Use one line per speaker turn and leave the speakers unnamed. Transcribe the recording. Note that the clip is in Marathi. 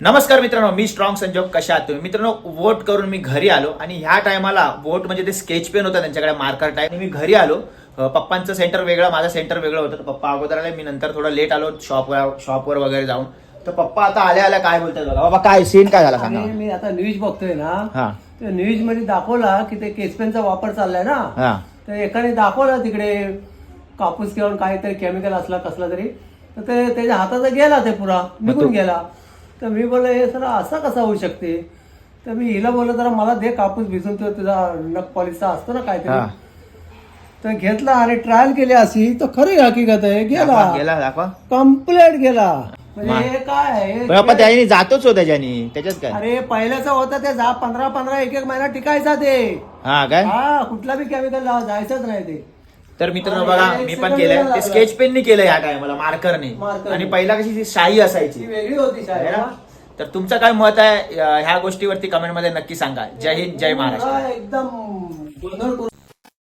नमस्कार मित्रांनो मी स्ट्रॉंग संजोग कशा आहात तुम्ही? मित्रांनो वोट करून मी घरी आलो आणि ह्या टायमाला वोट म्हणजे ते स्केच पेन होता त्यांच्याकडे मार्कर आणि मी घरी आलो. पप्पांचं सेंटर वेगळं माझं सेंटर वेगळं होतं. पप्पा अगोदर आले मी नंतर थोडं लेट आलो शॉपवर शॉपवर वगैरे जाऊन. तर पप्पा आता आल्या आल्या काय बोलतात बघा. बाबा काय सीन काय झाला सांगा.
मी आता न्यूज बघतोय ना
हा.
तर न्यूजमध्ये दाखवला की ते केसपेनचा वापर चाललाय ना. तर एकाने दाखवला तिकडे कापूस किंवा काहीतरी केमिकल असला कसला तरी. तर ते त्याच्या हातात गेला ते पुरा निघून गेला. तर मी बोललो हे सर असा कसा होऊ शकते? तर मी हिला बोललो जरा मला दे कापूस भिजून तो तुझा नक पॉलिसचा असतो ना
हा.
काहीतरी तर घेतला आणि ट्रायल केली अशी. तर खरी हकीकत आहे.
दाखवा,
गेला
गेला दाखवा.
कम्प्लेट गेला. म्हणजे हे काय आहे?
पण पप्पा त्याने जातोच हो त्याच्यानी त्याच्यात काय?
अरे पहिल्याचं होतं ते जा पंधरा पंधरा एक एक महिना टिकायचा ते.
हा काय?
हा कुठला बी केमिकल जायचंच नाही ते.
तर मित्रांनो बघा मी पण केलंय ते. स्केच पेननी केलं या टायमाला मार्करने
मार्करने.
आणि पहिला कशी ती शाई असायची
वेगळी होती
है ना? तर तुमचं काय मत आहे ह्या गोष्टीवरती कमेंटमध्ये नक्की सांगा जय हिंद जय महाराष्ट्र
हा, एकदम गोंधळ करून